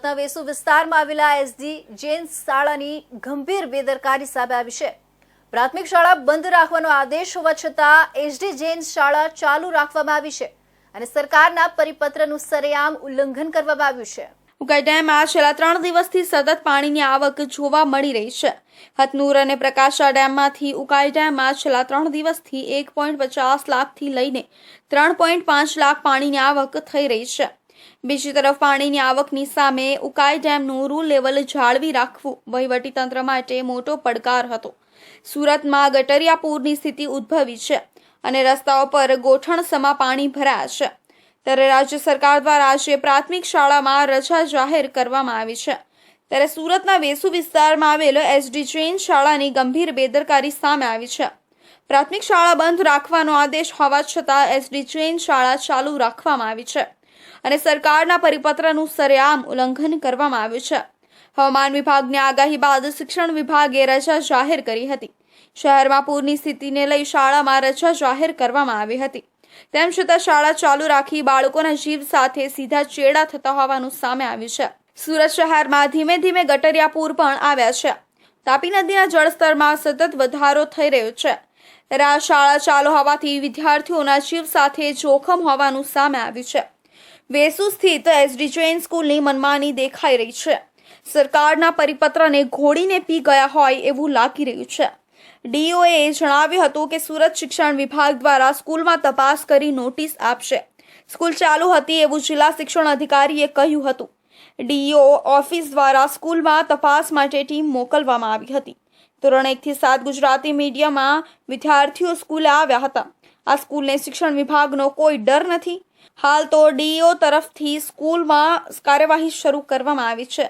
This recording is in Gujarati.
સુરતના વેસુ વિસ્તારમાં આવેલા એસડી જૈન શાળાની ગંભીર બેદરકારી સામે આવી છે. પ્રાથમિક શાળા બંધ રાખવાનો આદેશ હોવા છતાં એસડી જૈન શાળા ચાલુ રાખવામાં આવી છે અને સરકારના પરિપત્રનું સરેઆમ ઉલ્લંઘન કરવામાં આવ્યું છે. ઉકાઈ ડેમમાં છેલ્લા ત્રણ દિવસથી સતત પાણીની આવક જોવા મળી રહી છે. હથનુર અને પ્રકાશા ડેમમાંથી ઉકાઈ ડેમમાં છેલ્લા ત્રણ દિવસથી એક પોઈન્ટ પચાસ લાખથી લઈને ત્રણ પોઈન્ટ પાંચ લાખ પાણીની આવક થઈ રહી છે. બીજી તરફ પાણીની આવકની સામે ઉકાઈ ડેમનું રૂલ લેવલ જાળવી રાખવું વહીવટીતંત્ર માટે મોટો પડકાર હતો. સુરતમાં ગટરિયા પૂરની સ્થિતિ ઉદ્ભવી છે અને રસ્તાઓ પર ગોઠણસમા પાણી ભરાયા છે. ત્યારે રાજ્ય સરકાર દ્વારા આજે પ્રાથમિક શાળામાં રજા જાહેર કરવામાં આવી છે. ત્યારે સુરતના વેસુ વિસ્તારમાં આવેલો એસડી જૈન શાળાની ગંભીર બેદરકારી સામે આવી છે. પ્રાથમિક શાળા બંધ રાખવાનો આદેશ હોવા છતાં એસડી જૈન શાળા ચાલુ રાખવામાં આવી છે. અને સરકારના પરિપત્રનું સરેઆમ ઉલ્લંઘન કરવામાં આવ્યું છે. હવામાન વિભાગની આગાહી બાદ શિક્ષણ વિભાગે રજા જાહેર કરી હતી. શહેરમાં પૂરની સ્થિતિને લઈ શાળામાં રજા જાહેર કરવામાં આવી હતી. તેમ છતાં શાળા ચાલુ રાખી બાળકોના જીવ સાથે સીધા ચેડા થતા હોવાનું સામે આવ્યું છે. સુરત શહેરમાં ધીમે ધીમે ગટરિયા પૂર પણ આવ્યા છે. તાપી નદીના જળસ્તરમાં સતત વધારો થઈ રહ્યો છે. શાળા ચાલુ હોવાથી વિદ્યાર્થીઓના જીવ સાથે જોખમ હોવાનું સામે આવ્યું છે. વેસુ સ્થિત એસડી જૈન સ્કૂલની મનમાની દેખાઈ રહી છે. સરકારના પરિપત્રને ઘોડીને પી ગયા હોય એવું લાગી રહ્યું છે. ડીઓએ જણાવ્યું હતું કે સુરત શિક્ષણ વિભાગ દ્વારા સ્કૂલમાં તપાસ કરી નોટિસ આપશે. સ્કૂલ ચાલુ હતી એવું જિલ્લા શિક્ષણ અધિકારીએ કહ્યું હતું. ડીઓ ઓફિસ દ્વારા સ્કૂલમાં તપાસ માટે ટીમ મોકલવામાં આવી હતી. ધોરણ એકથી સાત ગુજરાતી મીડિયમમાં વિદ્યાર્થીઓ સ્કૂલે આવ્યા હતા. આ સ્કૂલને શિક્ષણ વિભાગનો કોઈ ડર નથી. હાલ તો ડીઓ તરફથી સ્કૂલમાં કાર્યવાહી શરૂ કરવામાં આવી છે.